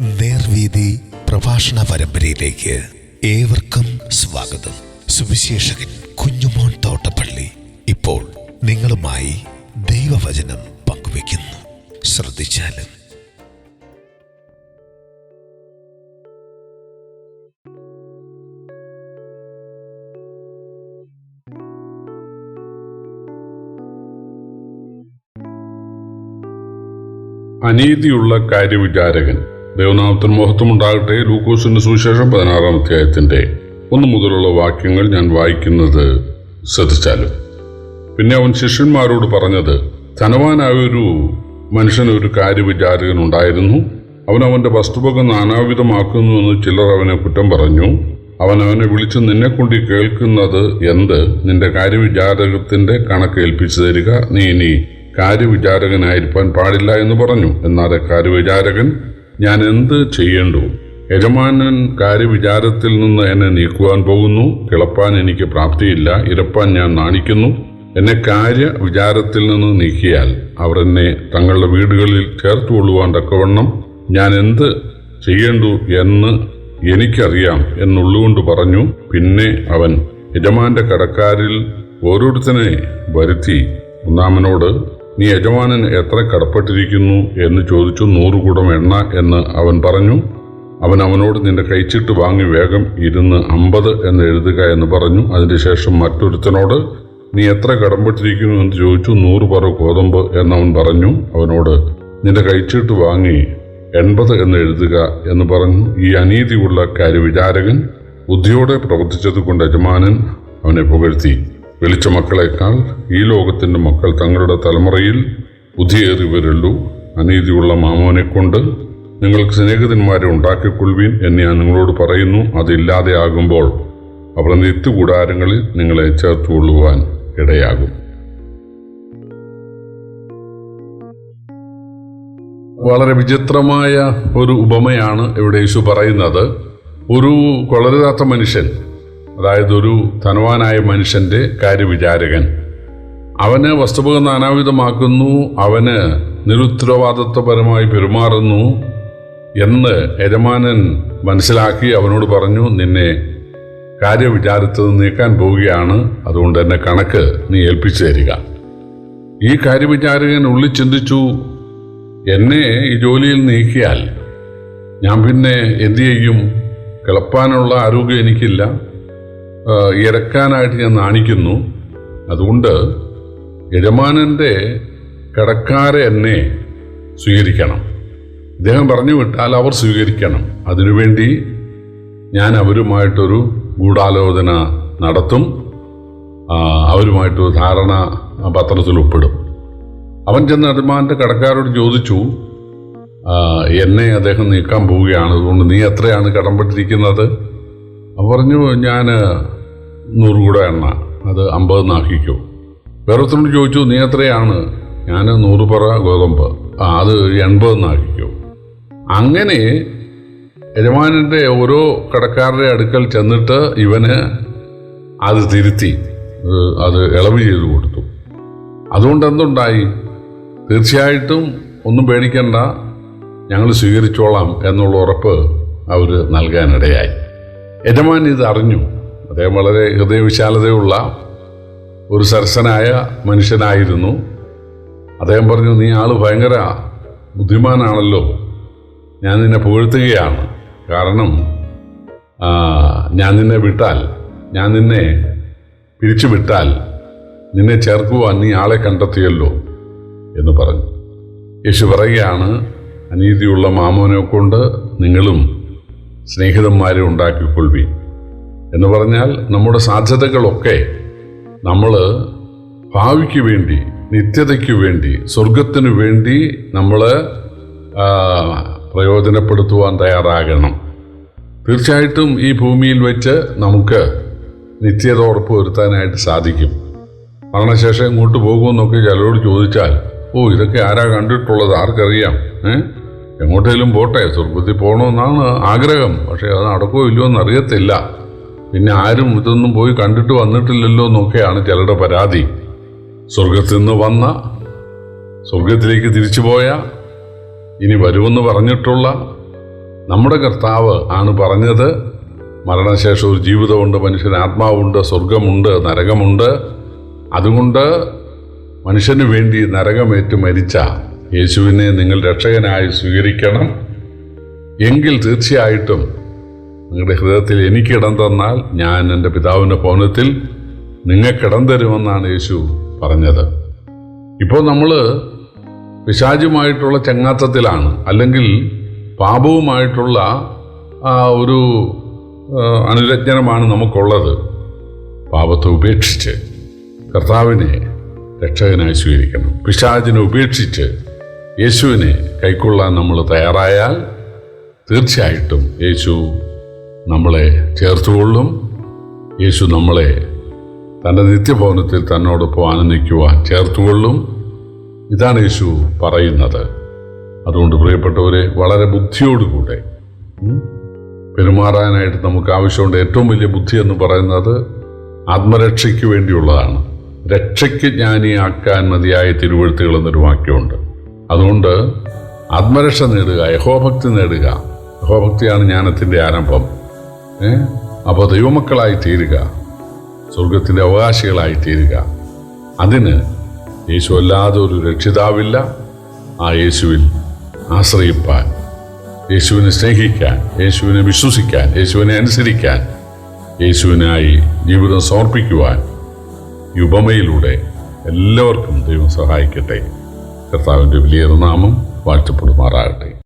നേർവീതി പ്രഭാഷണ പരമ്പരയിലേക്ക് ഏവർക്കും സ്വാഗതം. സുവിശേഷകൻ കുഞ്ഞുമോൻ തോട്ടപ്പള്ളി ഇപ്പോൾ നിങ്ങളുമായി ദൈവവചനം പങ്കുവയ്ക്കുന്നു. ശ്രദ്ധിച്ചാലും അനീതിയുള്ള കാര്യവിചാരകൻ. ദേവനാമത്തിന് മഹത്വമുണ്ടാകട്ടെ. ലൂക്കോസിന്റെ സുവിശേഷം പതിനാറാം അധ്യായത്തിന്റെ ഒന്ന് മുതലുള്ള വാക്യങ്ങൾ ഞാൻ വായിക്കുന്നത് ശ്രദ്ധിച്ചാലും. പിന്നെ അവൻ ശിഷ്യന്മാരോട് പറഞ്ഞത് ധനവാനായ ഒരു മനുഷ്യന് ഒരു കാര്യവിചാരകൻ ഉണ്ടായിരുന്നു അവൻ അവന്റെ വസ്തുവക നാനാവിധമാക്കുന്നുവെന്ന് ചിലർ അവനെ കുറ്റം പറഞ്ഞു. അവൻ അവനെ വിളിച്ച് നിന്നെ കൊണ്ട് കേൾക്കുന്നത് എന്ത്? നിന്റെ കാര്യവിചാരകത്തിന്റെ കണക്ക് ഏൽപ്പിച്ചു തരിക. നീ ഇനി കാര്യവിചാരകനായിരിക്കാൻ പാടില്ല എന്ന് പറഞ്ഞു. എന്നാൽ കാര്യവിചാരകൻ ഞാൻ എന്ത് ചെയ്യേണ്ടു? യജമാനൻ കാര്യവിചാരത്തിൽ നിന്ന് എന്നെ നീക്കുവാൻ പോകുന്നു. കിളപ്പാൻ എനിക്ക് പ്രാപ്തിയില്ല. ഇരപ്പാൻ ഞാൻ നാണിക്കുന്നു. എന്നെ കാര്യ വിചാരത്തിൽ നിന്ന് നീക്കിയാൽ അവർ എന്നെ തങ്ങളുടെ വീടുകളിൽ ചേർത്തുകൊള്ളുവാൻ തക്കവണ്ണം ഞാൻ എന്ത് ചെയ്യേണ്ടു എന്ന് എനിക്കറിയാം എന്നുള്ളുകൊണ്ട് പറഞ്ഞു. പിന്നെ അവൻ യജമാന്റെ കടക്കാരിൽ ഓരോരുത്തനെ വരുത്തി. ഒന്നാമനോട് നീ യജമാനൻ എത്ര കടപ്പെട്ടിരിക്കുന്നു എന്ന് ചോദിച്ചു നൂറ് കൂടം എണ്ണ എന്ന് അവൻ പറഞ്ഞു. അവൻ അവനോട് നിന്റെ കൈച്ചിട്ട് വാങ്ങി വേഗം ഇരുന്ന് അമ്പത് എന്ന് എഴുതുക എന്ന് പറഞ്ഞു. അതിനുശേഷം മറ്റൊരുത്തനോട് നീ എത്ര കടമ്പെട്ടിരിക്കുന്നു എന്ന് ചോദിച്ചു നൂറ് പറ ഗോതമ്പ് എന്നവൻ പറഞ്ഞു. അവനോട് നിന്റെ കൈച്ചിട്ട് വാങ്ങി എൺപത് എന്ന് എഴുതുക എന്ന് പറഞ്ഞു. ഈ അനീതിയുള്ള കാര്യവിചാരകൻ ബുദ്ധിയോടെ പ്രവർത്തിച്ചത് കൊണ്ട് യജമാനൻ അവനെ പുകഴ്ത്തി. വിളിച്ച മക്കളെക്കാൾ ഈ ലോകത്തിന്റെ മക്കൾ തങ്ങളുടെ തലമുറയിൽ ബുദ്ധിയേറി വരുള്ളൂ അനീതിയുള്ള മാമോനെ കൊണ്ട് നിങ്ങൾക്ക് സ്നേഹിതന്മാരെ ഉണ്ടാക്കിക്കൊള്ളുവീൻ എന്ന് ഞാൻ നിങ്ങളോട് പറയുന്നു. അതില്ലാതെ ആകുമ്പോൾ അവർ നിത്യകൂടാരങ്ങളിൽ നിങ്ങളെ ചേർത്തുകൊള്ളുവാൻ ഇടയാകും. വളരെ വിചിത്രമായ ഒരു ഉപമയാണ് ഇവിടെ യേശു പറയുന്നത്. ഒരു കൊളരുതാത്ത മനുഷ്യൻ അതായത് ഒരു ധനവാനായ മനുഷ്യന്റെ കാര്യവിചാരകൻ. അവന് വസ്തുവക നാനാവിധമാക്കുന്നു അവന് നിരുത്തരവാദിത്വപരമായി പെരുമാറുന്നു എന്ന് യജമാനൻ മനസ്സിലാക്കി അവനോട് പറഞ്ഞു നിന്നെ കാര്യവിചാരത്തിൽ നീക്കാൻ പോവുകയാണ് അതുകൊണ്ട് തന്നെ കണക്ക് നീ ഏൽപ്പിച്ചു തരിക. ഈ കാര്യവിചാരകൻ ഉള്ളിൽ ചിന്തിച്ചു എന്നെ ഈ ജോലിയിൽ നീക്കിയാൽ ഞാൻ പിന്നെ എന്തു ചെയ്യും? കിളപ്പാനുള്ള ആരോഗ്യം എനിക്കില്ല. ഇറക്കാനായിട്ട് ഞാൻ നാണിക്കുന്നു. അതുകൊണ്ട് യജമാനന്റെ കടക്കാരെ എന്നെ സ്വീകരിക്കണം. അദ്ദേഹം പറഞ്ഞു വിട്ടാൽ അവർ സ്വീകരിക്കണം. അതിനുവേണ്ടി ഞാൻ അവരുമായിട്ടൊരു ഗൂഢാലോചന നടത്തും. അവരുമായിട്ട് അവരുമായിട്ടൊരു ധാരണ പത്രത്തിൽ ഒപ്പിടും അവൻ ചെന്ന് യജമാന്റെ കടക്കാരോട് ചോദിച്ചു എന്നെ അദ്ദേഹം നീക്കാൻ പോവുകയാണ്. അതുകൊണ്ട് നീ എത്രയാണ് കടംപെട്ടിരിക്കുന്നത് പറഞ്ഞു ഞാൻ നൂറ് കൂടെ എണ്ണ. അത് അമ്പത് നാക്കിക്കോ. വേറൊരുത്തനോട് ചോദിച്ചു നീ എത്രയാണ്? ഞാൻ നൂറ് പറ ഗോതമ്പ്. ആ അത് എൺപതെന്നാക്കിക്കോ അങ്ങനെ യജമാനന്റെ ഓരോ കടക്കാരുടെ അടുക്കൽ ചെന്നിട്ട് ഇവന് അത് തിരുത്തി അത് ഇളവ് ചെയ്തു കൊടുത്തു. അതുകൊണ്ട് എന്തുണ്ടായി? തീർച്ചയായിട്ടും ഒന്നും പേടിക്കണ്ട ഞങ്ങൾ സ്വീകരിച്ചോളാം എന്നുള്ള ഉറപ്പ് അവർ നൽകാനിടയായി. യജമാൻ ഇത് അറിഞ്ഞു. അദ്ദേഹം വളരെ ഹൃദയവിശാലതയുള്ള ഒരു സരസനായ മനുഷ്യനായിരുന്നു. അദ്ദേഹം പറഞ്ഞു നീ ആൾ ഭയങ്കര ബുദ്ധിമാനാണല്ലോ. ഞാൻ നിന്നെ പുകഴ്ത്തുകയാണ്. കാരണം ഞാൻ നിന്നെ വിട്ടാൽ ഞാൻ നിന്നെ പിരിച്ചു വിട്ടാൽ നിന്നെ ചേർക്കുവാൻ നീ ആളെ കണ്ടെത്തിയല്ലോ എന്ന് പറഞ്ഞു. യേശു പറയുകയാണ് അനീതിയുള്ള മാമോനെ കൊണ്ട് നിങ്ങളും സ്നേഹിതന്മാരെ ഉണ്ടാക്കിക്കൊള്ളുവീൻ. എന്ന് പറഞ്ഞാൽ നമ്മുടെ സാധ്യതകളൊക്കെ നമ്മൾ ഭാവിക്ക് വേണ്ടി നിത്യതയ്ക്ക് വേണ്ടി സ്വർഗത്തിനു വേണ്ടി നമ്മൾ പ്രയോജനപ്പെടുത്തുവാൻ തയ്യാറാകണം. തീർച്ചയായിട്ടും ഈ ഭൂമിയിൽ വെച്ച് നമുക്ക് നിത്യത ഉറപ്പ് വരുത്താനായിട്ട് സാധിക്കും. മരണശേഷം ഇങ്ങോട്ട് പോകുമെന്നൊക്കെ ചിലരോട് ചോദിച്ചാൽ ഓ ഇതൊക്കെ ആരാ കണ്ടിട്ടുള്ളത്? ആർക്കറിയാം? ഏഹ് എങ്ങോട്ടേലും പോട്ടെ സ്വർഗത്തിൽ പോകണമെന്നാണ് ആഗ്രഹം. പക്ഷേ അത് നടക്കുമോ ഇല്ലയോ എന്നറിയത്തില്ല. പിന്നെ ആരും ഇതൊന്നും പോയി കണ്ടിട്ട് വന്നിട്ടില്ലല്ലോ എന്നൊക്കെയാണ് ചിലരുടെ പരാതി. സ്വർഗത്തിൽ നിന്ന് വന്ന സ്വർഗത്തിലേക്ക് തിരിച്ചു പോയ ഇനി വരുമെന്ന് പറഞ്ഞിട്ടുള്ള നമ്മുടെ കർത്താവ് ആണ് പറഞ്ഞത്. മരണശേഷം ഒരു ജീവിതമുണ്ട് മനുഷ്യന് ആത്മാവുണ്ട് സ്വർഗമുണ്ട് നരകമുണ്ട്. അതുകൊണ്ട് മനുഷ്യന് വേണ്ടി നരകമേറ്റ് മരിച്ച യേശുവിനെ നിങ്ങൾ രക്ഷകനായി സ്വീകരിക്കണം. എങ്കിൽ തീർച്ചയായിട്ടും നിങ്ങളുടെ ഹൃദയത്തിൽ എനിക്ക് ഇടം തന്നാൽ ഞാൻ എന്റെ പിതാവിന്റെ ഭവനത്തിൽ നിങ്ങൾക്ക് ഇടം തരുമെന്നാണ് യേശു പറഞ്ഞത്. ഇപ്പോൾ നമ്മൾ പിശാചുമായിട്ടുള്ള ചങ്ങാത്തത്തിലാണ് അല്ലെങ്കിൽ പാപവുമായിട്ടുള്ള ഒരു അനുരജ്ഞനമാണ് നമുക്കുള്ളത്. പാപത്തെ ഉപേക്ഷിച്ച് കർത്താവിനെ രക്ഷകനായി സ്വീകരിക്കണം. പിശാചിനെ ഉപേക്ഷിച്ച് യേശുവിനെ കൈക്കൊള്ളാൻ നമ്മൾ തയ്യാറായാൽ തീർച്ചയായിട്ടും യേശു നമ്മളെ ചേർത്തുകൊള്ളും. യേശു നമ്മളെ തന്റെ നിത്യഭവനത്തിൽ തന്നോടൊപ്പം ആനന്ദിക്കുവാൻ ചേർത്തുകൊള്ളും. ഇതാണ് യേശു പറയുന്നത്. അതുകൊണ്ട് പ്രിയപ്പെട്ടവരെ വളരെ ബുദ്ധിയോടുകൂടെ പെരുമാറാനായിട്ട് നമുക്ക് ആവശ്യമുണ്ട്. ഏറ്റവും വലിയ ബുദ്ധി എന്ന് പറയുന്നത് ആത്മരക്ഷയ്ക്ക് വേണ്ടിയുള്ളതാണ്. രക്ഷയ്ക്ക് ജ്ഞാനിയാക്കാൻ മതിയായ തിരുവഴുത്തുകൾ എന്നൊരു വാക്യമുണ്ട്. അതുകൊണ്ട് ആത്മരക്ഷ നേടുക യഹോഭക്തി നേടുക. യഹോഭക്തിയാണ് ജ്ഞാനത്തിന്റെ ആരംഭം. അപ്പോൾ ദൈവമക്കളായി തീരുക. സ്വർഗത്തിന്റെ അവകാശികളായി തീരുക. അതിന് യേശു അല്ലാതെ ഒരു രക്ഷിതാവില്ല. ആ യേശുവിൽ ആശ്രയിപ്പാൻ യേശുവിനെ സ്നേഹിക്കാൻ യേശുവിനെ വിശ്വസിക്കാൻ യേശുവിനെ അനുസരിക്കാൻ യേശുവിനായി ജീവിതം സമർപ്പിക്കുവാൻ ഈ ഉപമയിലൂടെ എല്ലാവർക്കും ദൈവം സഹായിക്കട്ടെ. കർത്താവിന്റെ വലിയ നാമം വാഴ്ത്തപ്പെടുമാറാകട്ടെ.